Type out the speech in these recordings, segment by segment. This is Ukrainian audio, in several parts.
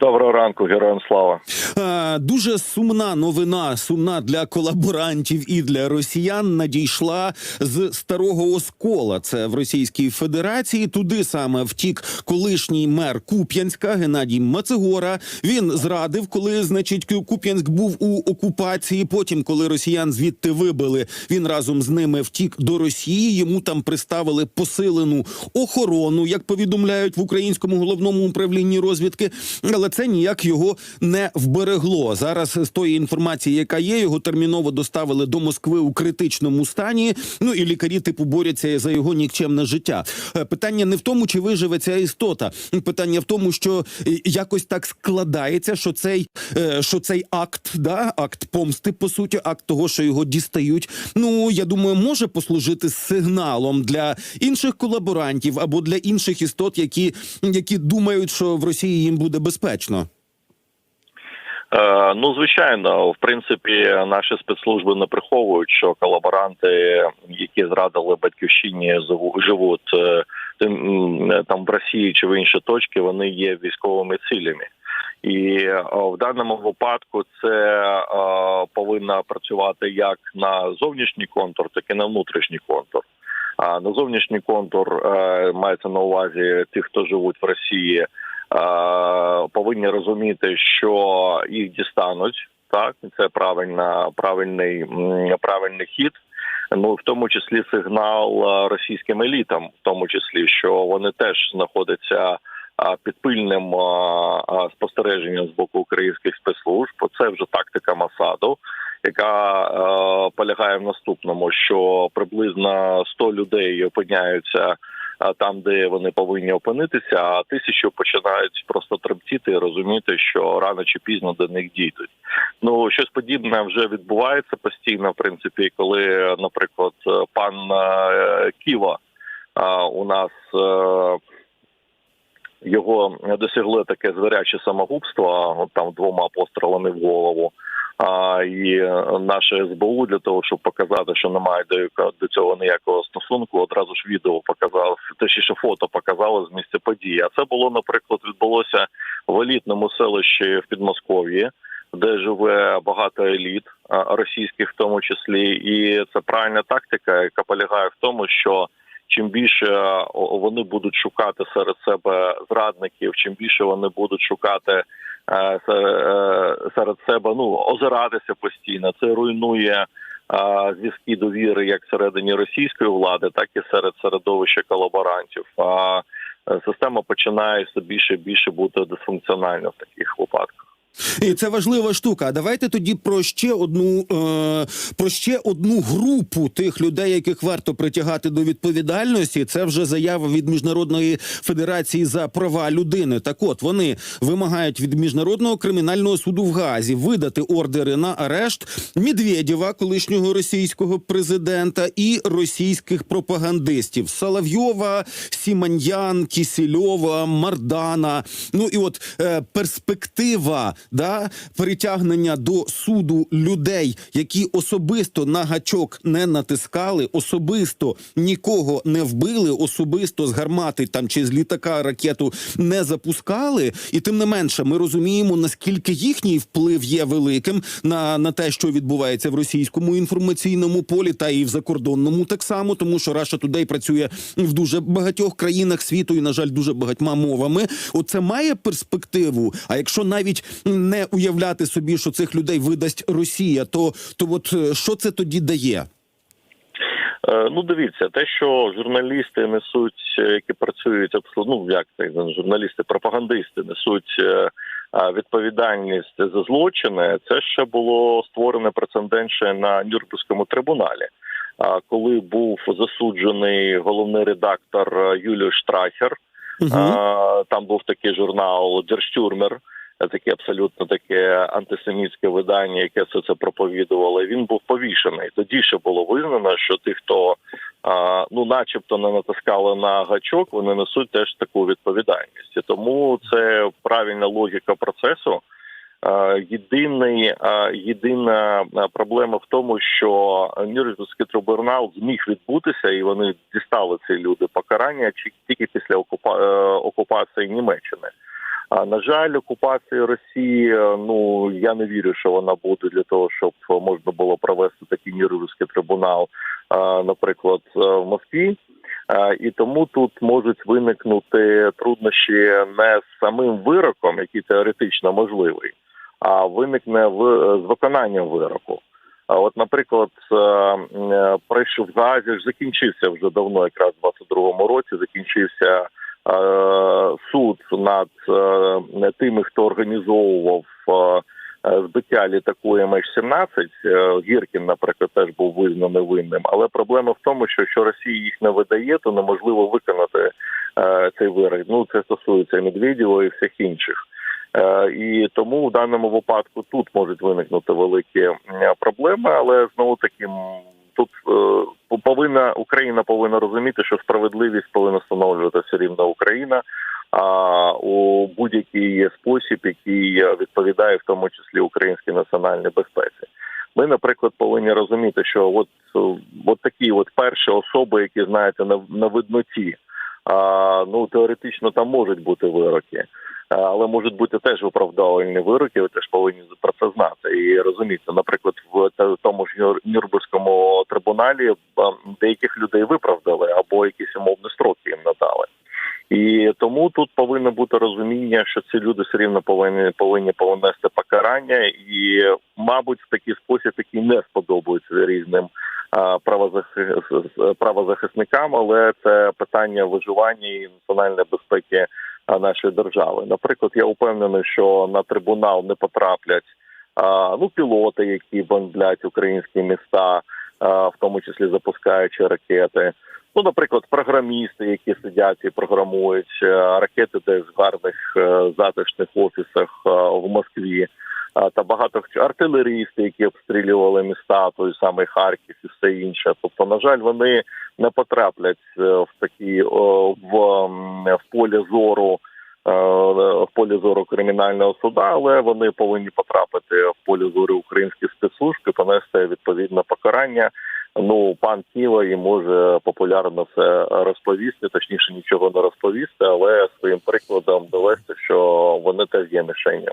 Доброго ранку, героям слава. Е, Дуже сумна новина, сумна для колаборантів і для росіян. Надійшла з старого оскола. Це в Російській Федерації. Туди саме втік колишній мер Куп'янська Геннадій Мацегора. Він зрадив, коли значить Куп'янськ був у окупації. Потім, коли росіян звідти вибили, він разом з ними втік до Росії. Йому там приставили посилену охорону, як повідомляють в українському головному управлінні розвідки. Але це ніяк його не вберегло. Зараз з тої інформації, яка є, його терміново доставили до Москви у критичному стані. Ну і лікарі типу борються за його нікчемне життя. Е, Питання не в тому, чи виживе ця істота. Питання в тому, що е, якось так складається, що цей е, що цей акт, да, акт помсти, по суті, акт того, що його дістають. Ну я думаю, може послужити сигналом для інших колаборантів або для інших істот, які, які думають, що в Росії їм буде безпечно. Е, ну, звичайно, в принципі, наші спецслужби не приховують, що колаборанти, які зрадили батьківщині, живу- живуть е, там в Росії чи в інші точки, вони є військовими цілями. І е, в даному випадку це повинно працювати як на зовнішній контур, так і на внутрішній контур. А на зовнішній контур мається на увазі ті, хто живуть в Росії, повинні розуміти, що їх дістануть. Так, це правильна, правильний, правильний хід. Ну в тому числі сигнал е, російським елітам, в тому числі, що вони теж знаходяться під пильним спостереженням з боку українських спецслужб. Це вже тактика Масаду, яка е, полягає в наступному: що приблизно 100 людей опиняються там, де вони повинні опинитися, а тисячу починають просто тремтіти і розуміти, що рано чи пізно до них дійдуть. Ну щось подібне вже відбувається постійно. В принципі, коли, наприклад, пан е, Ківа у нас. е, його досягли таке звіряче самогубство, там двома пострілами в голову. А і наше СБУ для того, щоб показати, що немає до, до цього ніякого стосунку, одразу ж відео показав, точніше фото показали з місця події. А це було, наприклад, відбулося в елітному селищі в Підмосков'ї, де живе багато еліт російських, в тому числі, і це правильна тактика, яка полягає в тому, що чим більше е, вони будуть шукати серед себе зрадників, чим більше вони будуть шукати е, е, серед себе, ну озиратися постійно. Це руйнує зв'язки довіри як всередині російської влади, так і серед середовища колаборантів. А система починає все більше і більше бути дисфункціональна в таких випадках. І це важлива штука. А давайте тоді про ще одну е, про ще одну групу тих людей, яких варто притягати до відповідальності. Це вже заява від міжнародної федерації за права людини. Так, от вони вимагають від міжнародного кримінального суду в Газі видати ордери на арешт Медведєва, колишнього російського президента, і російських пропагандистів Соловйова, Сіманьян, Кісільова, Мардана. Ну і от е, перспектива да притягнення до суду людей, які особисто на гачок не натискали, особисто нікого не вбили, особисто з гармати там чи з літака ракету не запускали. І тим не менше, ми розуміємо наскільки їхній вплив є великим на, на те, що відбувається в російському інформаційному полі, та і в закордонному так само, тому що Раша Today працює в дуже багатьох країнах світу і, на жаль, дуже багатьма мовами. Оце має перспективу. А якщо навіть не уявляти собі, що цих людей видасть Росія, то, то от е, що це тоді дає? Е, Ну, дивіться, те, що журналісти несуть, е, які працюють абсолютно, ну як не журналісти, пропагандисти несуть відповідальність за злочини. Це ще було створене прецедент ще на Нюрнберзькому трибуналі. Коли був засуджений головний редактор Юлій Штрахер, Угу. там був такий журнал Дерштюрмер, таке абсолютно таке антисемітське видання, яке все це проповідувало. Він був повішений. Тоді ще було визнано, що ті, хто ну, начебто, не натискали на гачок, вони несуть теж таку відповідальність. Тому це правильна логіка процесу. Єдиний, єдина проблема в тому, що Нюрнберзький трибунал зміг відбутися, і вони дістали ці люди покарання тільки після окупа... е, окупації Німеччини. А на жаль, окупація Росії, е, ну я не вірю, що вона буде для того, щоб можна було провести такий Нюрнберзький трибунал, наприклад, е, в Москві. Е, І тому тут можуть виникнути труднощі не з самим вироком, який теоретично можливий, а виникне в з виконанням вироку. От, наприклад, прийшов в Газі ж закінчився вже давно, якраз в 22-му році, закінчився суд над е, тими, хто організовував е, е, збиття літаку МH17. Е, Гіркін, наприклад, теж був визнаний винним. Але проблема в тому, що якщо Росія їх не видає, то неможливо виконати е, цей вирок. Ну це стосується і Медведєва і всіх інших. Е, І тому в даному випадку тут можуть виникнути великі проблеми, але знову таки тут е, повинна Україна повинна розуміти, що справедливість повинна встановлювати все рівно Україна а у будь-який спосіб, який відповідає в тому числі українській національній безпеці. Ми, наприклад, повинні розуміти, що от, от такі от перші особи, які знаєте, на, на видноті, а, ну теоретично там можуть бути вироки. А, Але можуть бути теж виправдовувальні вироки, ви теж повинні про це знати і розуміти. Наприклад, в тому ж Нюр- Нюрнберзькому трибуналі деяких людей виправдали або якісь умовні строки їм надали. І тому тут повинно бути розуміння, що ці люди все рівно повинні повинні понести покарання, і, мабуть, в такий спосіб, який не сподобається різним а, правозахи- правозахисникам, але це питання виживання і національної безпеки нашої держави. Наприклад, я впевнений, що на трибунал не потраплять ну пілоти, які бомблять українські міста, в тому числі запускаючи ракети. Ну, наприклад, програмісти, які сидять і програмують е, ракети, десь в гарних е, затишних офісах е, в Москві, та багато артилерісти, які обстрілювали міста, той самий Харків і все інше. Тобто, на жаль, вони не потраплять в такі в, в полі зору. В полі зору кримінального суда, але вони повинні потрапити в полі зору українських спецслужб понести відповідне покарання. Ну, пан Сіва і може популярно це розповісти, точніше нічого не розповісти, але своїм прикладом довести, що вони теж є мішенню.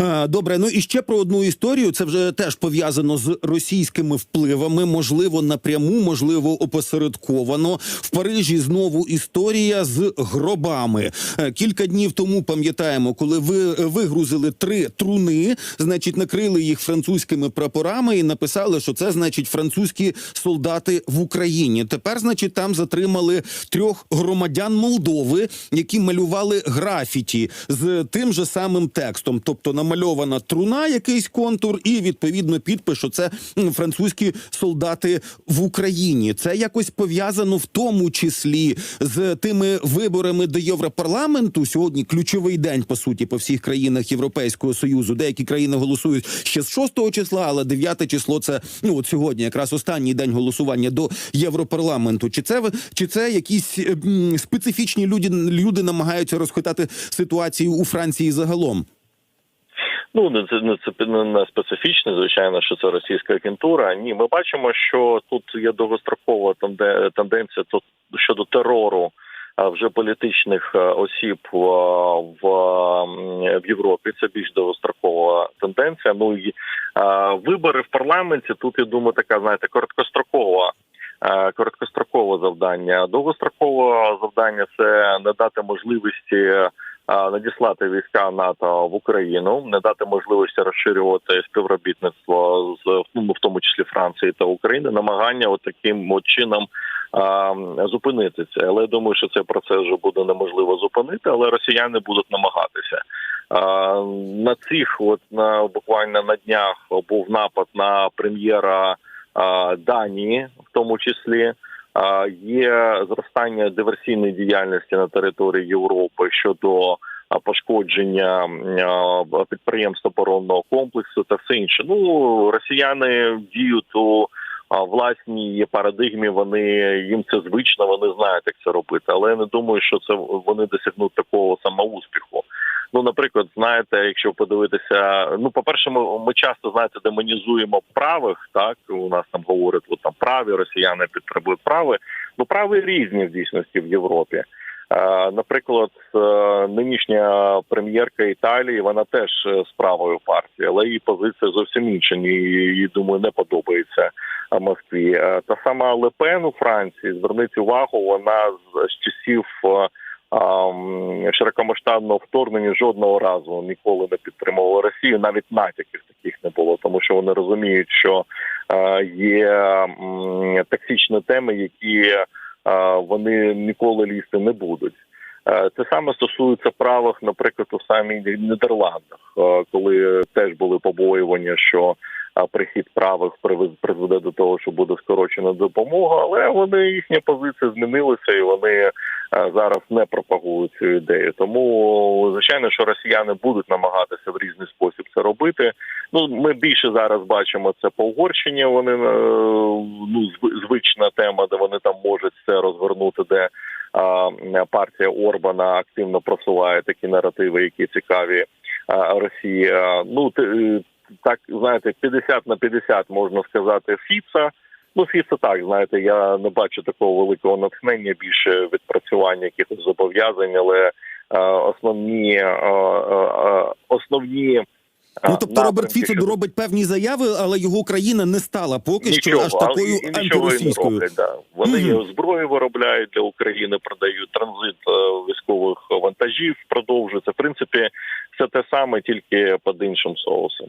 Е, Добре, ну і ще про одну історію. Це вже теж пов'язано з російськими впливами, можливо, напряму, можливо, опосередковано. В Парижі знову історія з гробами. Е, Кілька днів тому пам'ятаємо, коли ви вигрузили три труни, значить, накрили їх французькими прапорами і написали, що це значить французькі солдати в Україні. Тепер, значить, там затримали трьох громадян Молдови, які малювали графіті з тим же самим текстом. Тобто намальована труна, якийсь контур, і відповідно підпис, що це французькі солдати в Україні. Це якось пов'язано в тому числі з тими виборами до Європарламенту. Сьогодні ключовий день по суті по всіх країнах Європейського союзу. Деякі країни голосують ще з 6 числа, але 9 число це ну от сьогодні, якраз останній день голосування до Європарламенту. Чи це чи це якісь м, специфічні люди, люди намагаються розхитати ситуацію у Франції загалом? Ну не це не це не- не специфічне, звичайно, що це російська агентура. Ні, ми бачимо, що тут є довгострокова тенденція тут щодо терору вже політичних осіб в, в Європі. Це більш довгострокова тенденція. Ну і вибори в парламенті тут я думаю, така знаєте короткострокова. Короткострокове завдання, довгострокове завдання це не дати можливості надіслати війська НАТО в Україну, не дати можливості розширювати співробітництво з ну, в тому числі Франції та України, намагання от таким от чином а, зупинити це. Але я думаю, що цей процес вже буде неможливо зупинити, але росіяни будуть намагатися. На цих, от на буквально на днях, був напад на прем'єра Данії, в тому числі. Є зростання диверсійної діяльності на території Європи щодо пошкодження підприємств оборонного комплексу та все інше. Ну росіяни діють у власній парадигмі. Вони їм це звично, вони знають, як це робити. Але я не думаю, що це вони досягнуть такого самоуспіху. Ну, наприклад, знаєте, якщо подивитися, ну, по-перше, ми, ми часто знаєте, демонізуємо правих. Так у нас там говорять, от там праві росіяни підтримують прави. Ну, прави різні в дійсності в Європі. Е, Наприклад, е, нинішня прем'єрка Італії, вона теж е, з правою партії, але її позиція зовсім інша. Їй думаю, не подобається Москві. Та сама Лепен у Франції, зверніть увагу, вона з, часів широкомасштабного вторгнення жодного разу ніколи не підтримувала Росію. Навіть натяків таких не було, тому що вони розуміють, що е, є токсичні теми, які е, вони ніколи лізти не будуть. Е, Це саме стосується правих, наприклад, у самій Нідерландах, коли теж були побоювання, що прихід правих призведе до того, що буде скорочена допомога, але вони їхня позиція змінилася, і вони е, зараз не пропагують цю ідею. Тому звичайно, що росіяни будуть намагатися в різний спосіб це робити. Ну ми більше зараз бачимо це по Угорщині. Вони е, ну звична тема, де вони там можуть це розвернути, де партія Орбана активно просуває такі наративи, які цікаві а, Росії. Ну так знаєте, 50 на 50 можна сказати Фіца. Ну, Фіца так, знаєте, я не бачу такого великого натхнення, більше відпрацювання якихось зобов'язань, але е, основні е, е, е, основні. е, Ну тобто Роберт Фіцо що- робить певні заяви, але його країна не стала поки що аж такою але і не роблять, да. Вони і зброю виробляють для України, продають транзит е, військових вантажів, продовжується. В принципі, все те саме, тільки під іншим соусом.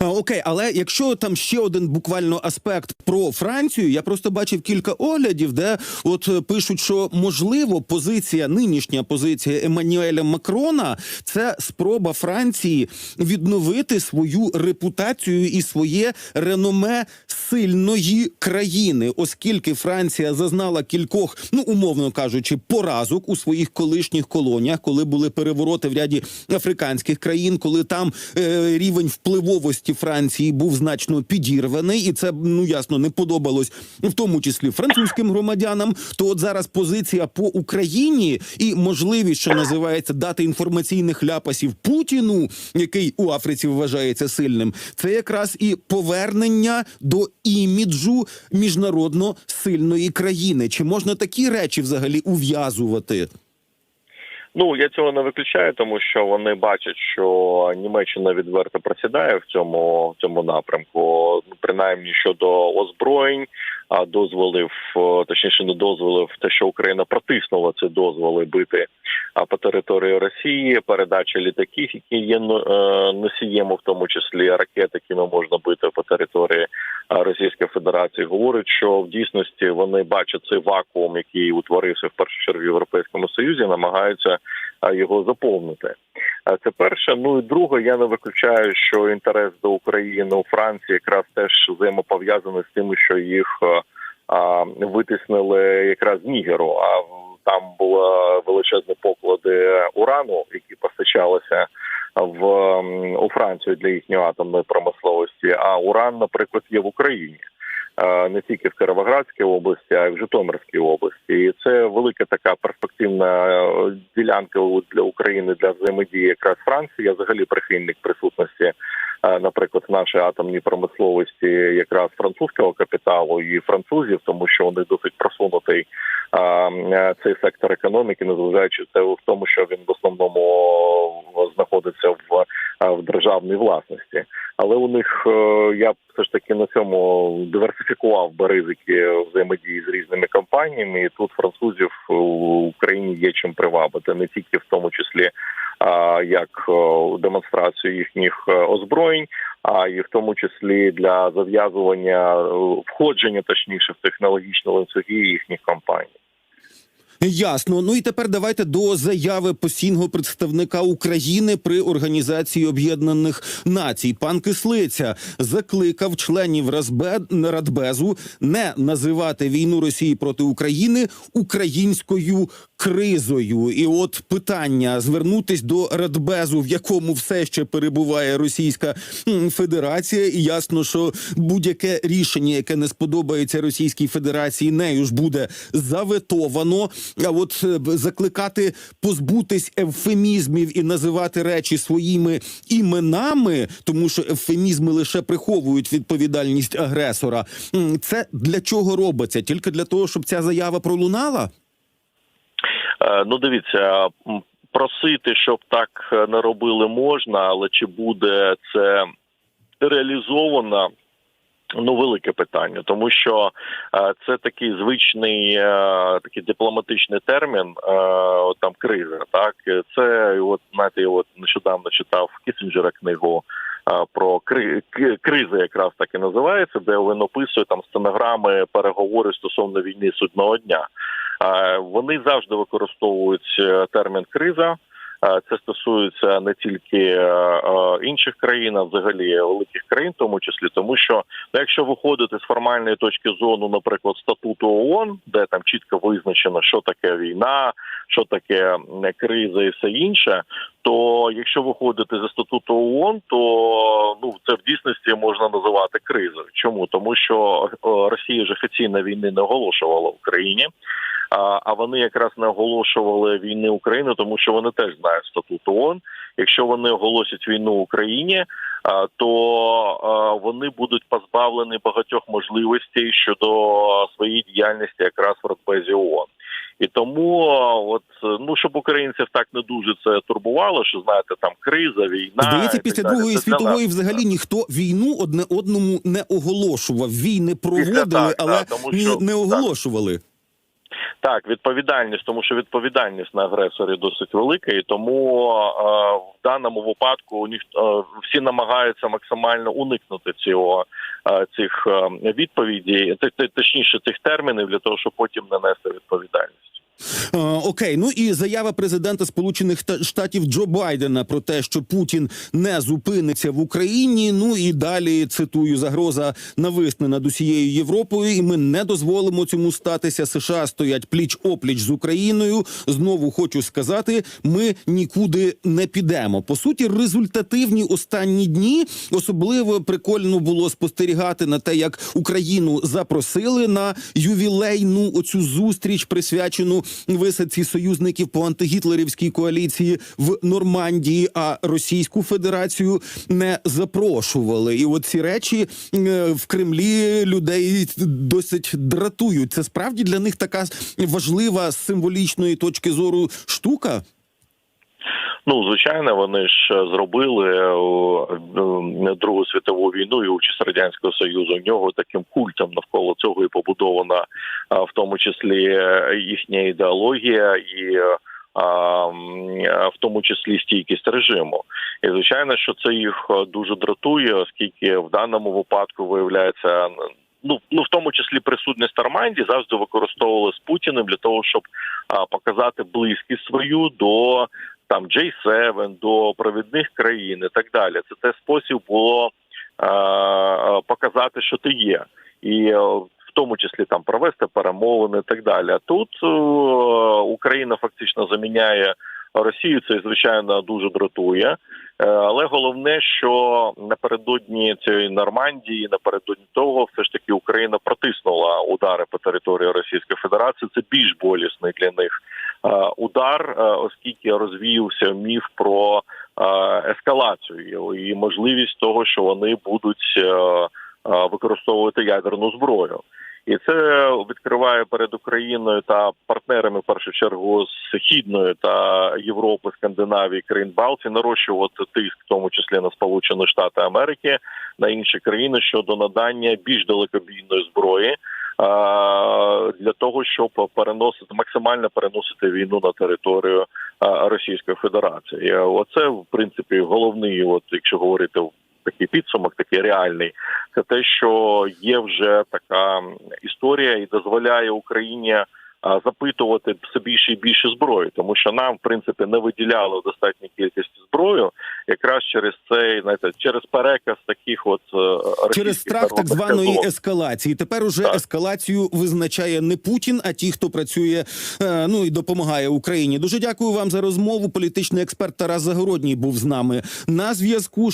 Окей, але якщо там ще один буквально аспект про Францію, я просто бачив кілька оглядів, де от е, пишуть, що можливо позиція, нинішня позиція Еммануеля Макрона це спроба Франції відновити свою репутацію і своє реноме сильної країни, оскільки Франція зазнала кількох, ну умовно кажучи, поразок у своїх колишніх колоніях, коли були перевороти в ряді африканських країн, коли там е, рівень впливовості Франції був значно підірваний, і це ну ясно не подобалось в тому числі французьким громадянам. То от зараз позиція по Україні і можливість, що називається дати інформаційних ляпасів Путіну, який у Африці вважається сильним, це якраз і повернення до іміджу міжнародно сильної країни. Чи можна такі речі взагалі ув'язувати? Ну я цього не виключаю, тому що вони бачать, що Німеччина відверто просідає в цьому в цьому напрямку. Ну, принаймні щодо озброєнь, а дозволив е, точніше не дозволив те, що Україна протиснула ці дозволи бити а, по території Росії, передача літаків, які є е, носієм, в тому числі ракет, якими можна бити по території Російської Федерації, говорить, що в дійсності вони бачать цей вакуум, який утворився в першу чергу в Європейському Союзі, намагаються його заповнити. Це перше. Ну і друге, я не виключаю, що інтерес до України у Франції якраз теж взаємопов'язаний з тим, що їх а, витиснили якраз з Нігеру. А там були величезні поклади урану, які постачалися в у Францію для їхньої атомної промисловості. А уран, наприклад, є в Україні. Е, Не тільки в Кировоградській області, а й в Житомирській області, і це велика така перспективна е, ділянка для України для взаємодії якраз Франції. Я взагалі прихильник присутності, наприклад, в нашій атомній промисловості якраз французького капіталу і французів, тому що вони досить просунутий е, е, цей сектор економіки, незважаючи те в тому, що він в основному знаходиться в, е, в державній власності. Але у них е, я б все ж таки на цьому диверсифікував би ризики взаємодії з різними компаніями. І тут французів в Україні є чим привабити, не тільки в тому числі як демонстрацію їхніх е, озброєнь, а і в тому числі для зав'язування е, входження, точніше, в технологічні ланцюги їхніх компаній. Ясно. Ну і тепер давайте до заяви постійного представника України при Організації Об'єднаних Націй. Пан Кислиця закликав членів. Радбезу не називати війну Росії проти України українською кризою. І от питання звернутись до Радбезу, в якому все ще перебуває Російська Федерація, і ясно, що будь-яке рішення, яке не сподобається Російській Федерації, нею ж буде заветовано. От е, закликати позбутись евфемізмів і називати речі своїми іменами, тому що евфемізми лише приховують відповідальність агресора. Це для чого робиться? Тільки для того, щоб ця заява пролунала? Е, Ну, дивіться, просити, щоб так е, не робили можна, але чи буде це реалізовано? Ну, велике питання, тому що е, це такий звичний е, такий дипломатичний термін, е, от там криза. Так це от знаєте, от нещодавно читав Кісінджера книгу е, про кри, к- криза, якраз так і називається, де він описує там стенограми переговори стосовно війни судного дня. Е, Вони завжди використовують е, термін криза. Е, Це стосується не тільки е, е, інших країн, а взагалі великих країн, тому числі, тому що ну, якщо виходити з формальної точки зору, наприклад, статуту ООН, де там чітко визначено, що таке війна, що таке криза і все інше, то якщо виходити зі статуту ООН, то ну це в дійсності можна називати кризою. Чому тому, що Росія ж офіційно війни не оголошувала в Україні. А, а вони якраз не оголошували війни України, тому що вони теж знають статут ООН. Якщо вони оголосять війну Україні, а, то а, вони будуть позбавлені багатьох можливостей щодо своєї діяльності якраз в Радбезі ООН. І тому, от ну щоб українців так не дуже це турбувало, що знаєте, там криза, війна Здається, так після далі. Другої для нас, світової так. взагалі ніхто війну одне одному не оголошував. Війни проводили, так, але так, тому що- не так. оголошували. Так, відповідальність, тому що відповідальність на агресорі досить велика, і тому е, в даному випадку ніхто е, всі намагаються максимально уникнути цього е, цих е, відповідей, точніше цих термінів для того, щоб потім не нести відповідальність. Е, окей, ну і заява президента Сполучених Та- Штатів Джо Байдена про те, що Путін не зупиниться в Україні. Ну і далі цитую загроза нависне над усією Європою, і ми не дозволимо цьому статися. США стоять пліч опліч з Україною. Знову хочу сказати, ми нікуди не підемо. По суті, результативні останні дні особливо прикольно було спостерігати на те, як Україну запросили на ювілейну оцю зустріч, присвячену висадці союзників по антигітлерівській коаліції в Нормандії, а Російську Федерацію не запрошували. І от ці речі е, в Кремлі людей досить дратують. Це справді для них така важлива з символічної точки зору штука. Ну, звичайно, вони ж е, зробили е, е, Другу світову війну і участь радянського союзу. В нього таким культом навколо цього і побудована, в тому числі їхня ідеологія і. в тому числі стійкість режиму, і звичайно, що це їх дуже дратує, оскільки в даному випадку виявляється ну ну в тому числі присутність Нормандії завжди використовували з Путіним для того, щоб показати близькість свою до там J7, до провідних країн і так далі. Це те спосіб було показати, що ти є, і е, в тому числі там провести перемовини і так далі. Тут е, Україна фактично заміняє Росію. Це звичайно дуже дратує. Е, Але головне, що напередодні цієї Нормандії, напередодні того, все ж таки Україна протиснула удари по території Російської Федерації. Це більш болісний для них удар, е, оскільки розвіявся міф про е, ескалацію і можливість того, що вони будуть е, е, використовувати ядерну зброю. І це відкриває перед Україною та партнерами в першу чергу з Східної та Європи, Скандинавії, країн Балтії нарощувати тиск, в тому числі на Сполучені Штати Америки, на інші країни щодо надання більш далекобійної зброї для того, щоб переносити максимально переносити війну на територію Російської Федерації. Оце в принципі головний, от якщо говорити такий підсумок, такий реальний, це те, що є вже така історія і дозволяє Україні запитувати все більше і більше зброї, тому що нам, в принципі, не виділяли достатню кількість зброї, якраз через цей знаєте, через переказ таких от е, Через страх так званої казок. ескалації. Тепер уже Так. ескалацію визначає не Путін, а ті, хто працює е, ну і допомагає Україні. Дуже дякую вам за розмову. Політичний експерт Тарас Загородній був з нами на зв'язку.